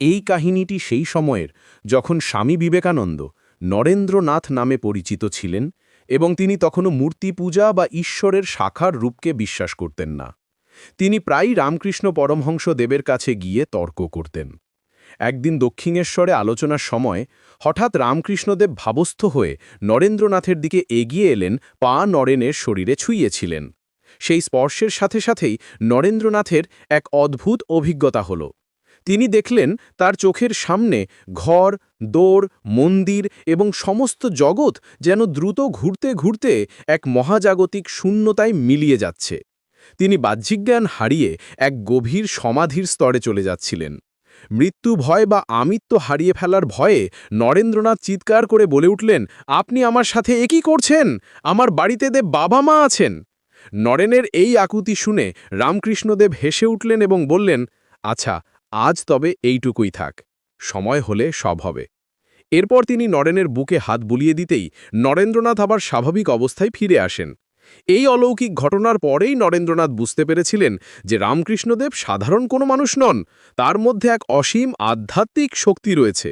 এই কাহিনীটি সেই সময়ের যখন স্বামী বিবেকানন্দ নরেন্দ্রনাথ নামে পরিচিত ছিলেন এবং তিনি তখনও মূর্তি পূজা বা ঈশ্বরের শাখার রূপকে বিশ্বাস করতেন না। তিনি প্রায়ই রামকৃষ্ণ পরমহংস দেবের কাছে গিয়ে তর্ক করতেন। একদিন দক্ষিণেশ্বরে আলোচনার সময় হঠাৎ রামকৃষ্ণদেব ভাবস্থ হয়ে নরেন্দ্রনাথের দিকে এগিয়ে এলেন, পা নরেনের শরীরে ছুঁয়েছিলেন সেই স্পর্শের সাথে সাথেই নরেন্দ্রনাথের এক অদ্ভুত অভিজ্ঞতা হল। তিনি দেখলেন তার চোখের সামনে ঘর দৌড় মন্দির এবং সমস্ত জগৎ যেন দ্রুত ঘুরতে ঘুরতে এক মহাজাগতিক শূন্যতায় মিলিয়ে যাচ্ছে। তিনি বাহ্যিক জ্ঞান হারিয়ে এক গভীর সমাধির স্তরে চলে যাচ্ছিলেন। মৃত্যু ভয় বা আমিত্ব হারিয়ে ফেলার ভয়ে নরেন্দ্রনাথ চিৎকার করে বলে উঠলেন, আপনি আমার সাথে একই করছেন? আমার বাড়িতে দেব বাবা মা আছেন। নরেনের এই আকুতি শুনে রামকৃষ্ণদেব হেসে উঠলেন এবং বললেন আচ্ছা আজ তবে এইটুকুই থাক, সময় হলে সব হবে। এরপর তিনি নরেনের বুকে হাত বুলিয়ে দিতেই নরেন্দ্রনাথ আবার স্বাভাবিক অবস্থায় ফিরে আসেন। এই অলৌকিক ঘটনার পরেই নরেন্দ্রনাথ বুঝতে পেরেছিলেন যে রামকৃষ্ণদেব সাধারণ কোনো মানুষ নন, তার মধ্যে এক অসীম আধ্যাত্মিক শক্তি রয়েছে।